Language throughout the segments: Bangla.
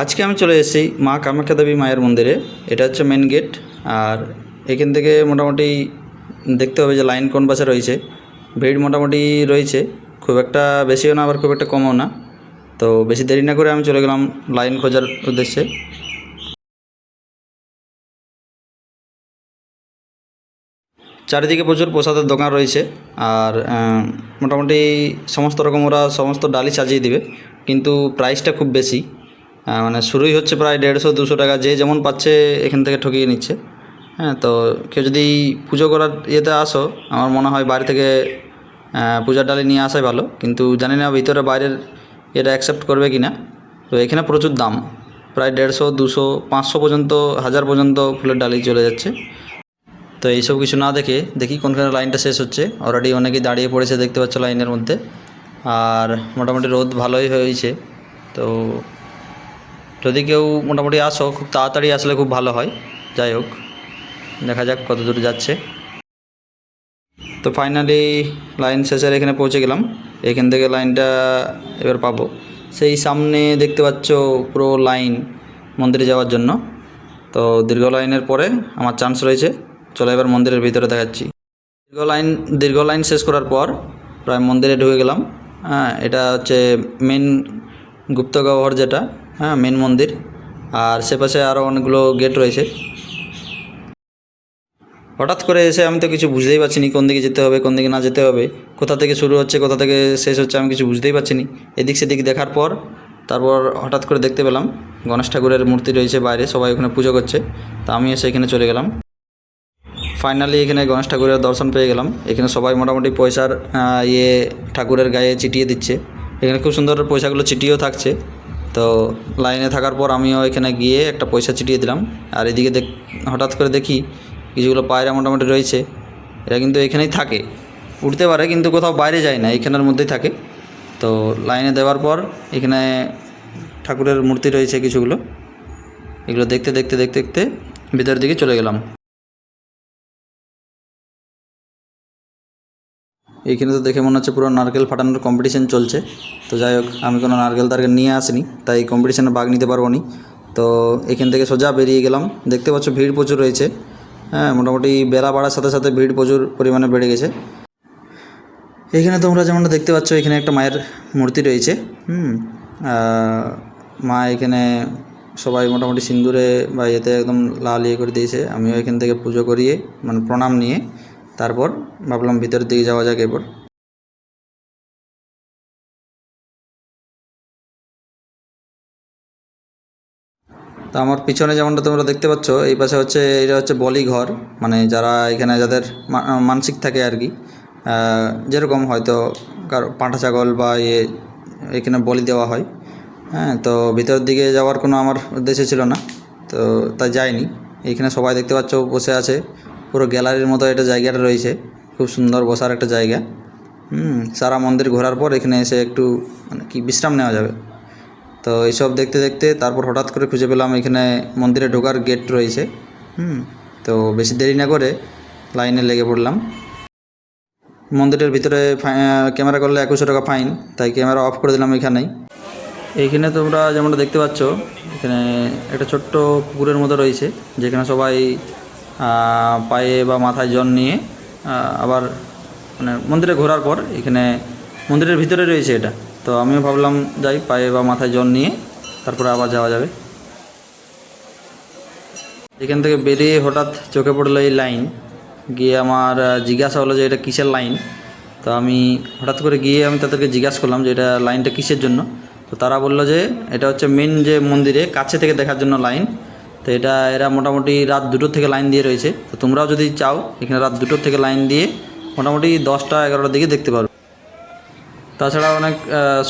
আজকে আমি চলে এসেছি মা কামাখ্যা দেবী মায়ের মন্দিরে। এটা হচ্ছে মেন গেট আর এখান থেকে মোটামুটি দেখতে হবে যে লাইন কোন পাশে রয়েছে। ভিড় মোটামুটি রয়েছে, খুব একটা বেশিও না, আবার খুব একটা কমও না। তো বেশি দেরি না করে আমি চলে গেলাম লাইন খোঁজার উদ্দেশ্যে। চারিদিকে প্রচুর প্রসাদের দোকান রয়েছে, আর মোটামুটি সমস্ত রকম ওরা সমস্ত ডালি সাজিয়ে দিবে, কিন্তু প্রাইসটা খুব বেশি। মানে শুরুই হচ্ছে প্রায় দেড়শো, দুশো টাকা, যে যেমন পাচ্ছে এখান থেকে ঠকিয়ে নিচ্ছে। হ্যাঁ তো কেউ যদি পুজো করার ইয়েতে আসো, আমার মনে হয় বাড়ি থেকে পূজার ডালি নিয়ে আসাই ভালো, কিন্তু জানি না ভিতরে বাইরের এটা অ্যাকসেপ্ট করবে কি না তো এখানে প্রচুর দাম, প্রায় দেড়শো, দুশো, পাঁচশো পর্যন্ত, হাজার পর্যন্ত ফুলের ডালি চলে যাচ্ছে। তো এইসব কিছু না দেখে, দেখি কোনখানে লাইনটা শেষ হচ্ছে। অলরেডি অনেকেই দাঁড়িয়ে পড়েছে, দেখতে পাচ্ছ লাইনের মধ্যে। আর মোটামুটি রোদ ভালোই হয়েছে। তো যদি কেউ মোটামুটি আসো, খুব তাড়াতাড়ি আসলে খুব ভালো হয়। যাই হোক, দেখা যাক কত দূর যাচ্ছে। তো ফাইনালি লাইন শেষের এখানে পৌঁছে গেলাম। এখান থেকে লাইনটা এবার পাবো। সেই সামনে দেখতে পাচ্ছ পুরো লাইন মন্দিরে যাওয়ার জন্য। তো দীর্ঘ লাইনের পরে আমার চান্স রয়েছে। চলো এবার মন্দিরের ভিতরে দেখাচ্ছি। দীর্ঘ লাইন দীর্ঘ লাইন শেষ করার পর প্রায় মন্দিরে ঢুকে গেলাম। হ্যাঁ এটা হচ্ছে মেন গুপ্তগহ্বর যেটা। হ্যাঁ মেন মন্দির। আর সে পাশে আরও অনেকগুলো গেট রয়েছে। হঠাৎ করে এসে আমি তো কিছু বুঝতেই পারছি না কোন দিকে যেতে হবে, কোন দিকে না যেতে হবে, কোথা থেকে শুরু হচ্ছে, কোথা থেকে শেষ হচ্ছে আমি কিছু বুঝতেই পারছি না। এদিক সেদিক দেখার পর, তারপর হঠাৎ করে দেখতে পেলাম গণেশ ঠাকুরের মূর্তি রয়েছে বাইরে, সবাই ওখানে পুজো করছে। তা আমিও সেখানে চলে গেলাম। ফাইনালি এখানে গণেশ ঠাকুরের দর্শন পেয়ে গেলাম। এখানে সবাই মোটামুটি পয়সার ইয়ে ঠাকুরের গায়ে চিটিয়ে দিচ্ছে। এখানে খুব সুন্দর পয়সাগুলো চিটিয়েও থাকছে। তো লাইনে থাকার পর আমিও এখানে গিয়ে একটা পয়সা চিটিয়ে দিলাম। আর এদিকে দেখ, হঠাৎ করে দেখি কিছুগুলো পায়রা মোটামুটি রয়েছে। এরা কিন্তু এখানেই থাকে। উঠতে পারে কিন্তু কোথাও বাইরে যায় না, এখানের মধ্যেই থাকে। তো লাইনে দেওয়ার পর এখানে ঠাকুরের মূর্তি রয়েছে কিছুগুলো। এগুলো দেখতে দেখতে দেখতে দেখতে ভিতরের দিকে চলে গেলাম। এইখানে তো দেখে মনে হচ্ছে পুরো নারকেল ফাটানোর কম্পিটিশান চলছে। তো যাই হোক, আমি কোনো নারকেল তারকেল নিয়ে আসিনি, তাই কম্পিটিশানে ভাগ নিতে পারব নি। তো এখান থেকে সোজা বেরিয়ে গেলাম। দেখতে পাচ্ছ ভিড় প্রচুর রয়েছে। হ্যাঁ মোটামুটি বেলা বাড়ার সাথে সাথে ভিড় প্রচুর পরিমাণে বেড়ে গেছে। এখানে তোমরা যেমনটা দেখতে পাচ্ছ, এখানে একটা মায়ের মূর্তি রয়েছে। হুম মা এখানে সবাই মোটামুটি সিন্দুরে বা এতে একদম লাল ইয়ে করে দিয়েছে। আমিও এখান থেকে পুজো করিয়ে মানে প্রণাম নিয়ে তারপর ভাবলাম ভিতরের দিকে যাওয়া যাক এরপর। তো আমার পিছনে যেমনটা তোমরা দেখতে পাচ্ছ, এই পাশে হচ্ছে, এটা হচ্ছে বলি ঘর। মানে যারা এখানে যাদের মানসিক থাকে আর কি যেরকম হয়তো কারও পাঁঠা ছাগল বা ইয়ে এখানে বলি দেওয়া হয়। হ্যাঁ তো ভিতরের দিকে যাওয়ার কোনো আমার উদ্দেশ্য ছিল না, তো তাই যায়নি এখানে সবাই দেখতে পাচ্ছ বসে আছে। পুরো গ্যালারির মতো একটা জায়গাটা রয়েছে। খুব সুন্দর বসার একটা জায়গা। হুম, সারা মন্দির ঘোরার পর এখানে এসে একটু মানে কি বিশ্রাম নেওয়া যাবে। তো এইসব দেখতে দেখতে তারপর হঠাৎ করে খুঁজে পেলাম এখানে মন্দিরে ঢোকার গেট রয়েছে। হুম, তো বেশি দেরি না করে লাইনে লেগে পড়লাম। মন্দিরের ভিতরে ক্যামেরা করলে একুশশো টাকা ফাইন, তাই ক্যামেরা অফ করে দিলাম এখানেই। এইখানে তোমরা যেমনটা দেখতে পাচ্ছ, এখানে একটা ছোট্ট পুকুরের মতো রয়েছে, যেখানে সবাই পায়ে বা মাথায় জল নিয়ে আবার মানে মন্দিরে ঘোরার পর এখানে মন্দিরের ভিতরে রয়েছে এটা। তো আমিও ভাবলাম যাই, পায়ে বা মাথায় জল নিয়ে তারপরে আবার যাওয়া যাবে। এখান থেকে বেরিয়ে হঠাৎ চোখে পড়ল এই লাইন। গিয়ে আমার জিজ্ঞাসা হলো যে এটা কিসের লাইন? তো আমি হঠাৎ করে গিয়ে আমি তাদেরকে জিজ্ঞাসা করলাম যে এটা লাইনটা কিসের জন্য? তো তারা বলল যে এটা হচ্ছে মেন যে মন্দিরে কাছে থেকে দেখার জন্য লাইন। তো এটা, এরা মোটামুটি রাত দুটোর থেকে লাইন দিয়ে রয়েছে। তো তোমরাও যদি চাও, এখানে রাত দুটোর থেকে লাইন দিয়ে মোটামুটি দশটা, এগারোটার দিকে দেখতে পারো। তাছাড়া অনেক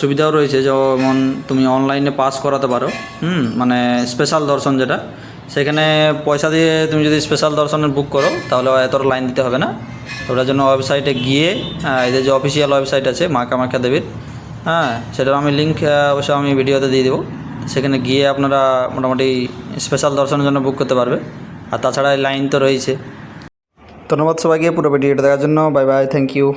সুবিধাও রয়েছে, যেমন তুমি অনলাইনে পাস করাতে পারো। হুম মানে স্পেশাল দর্শন যেটা। সেখানে পয়সা দিয়ে তুমি যদি স্পেশাল দর্শনের বুক করো, তাহলে এত লাইন দিতে হবে না। ওটার জন্য ওয়েবসাইটে গিয়ে এদের যে অফিসিয়াল ওয়েবসাইট আছে মা কামাখ্যা দেবীর হ্যাঁ সেটার আমি লিঙ্ক অবশ্য আমি ভিডিওতে দিয়ে দেবো। সেখানে গিয়ে আপনারা মোটামুটি স্পেশাল দর্শনের জন্য বুক করতে পারবে। আর তাছাড়া লাইন তো রয়েছে। ধন্যবাদ সবাইকে পুরো ভিডিওটা দেখার জন্য। Bye bye thank you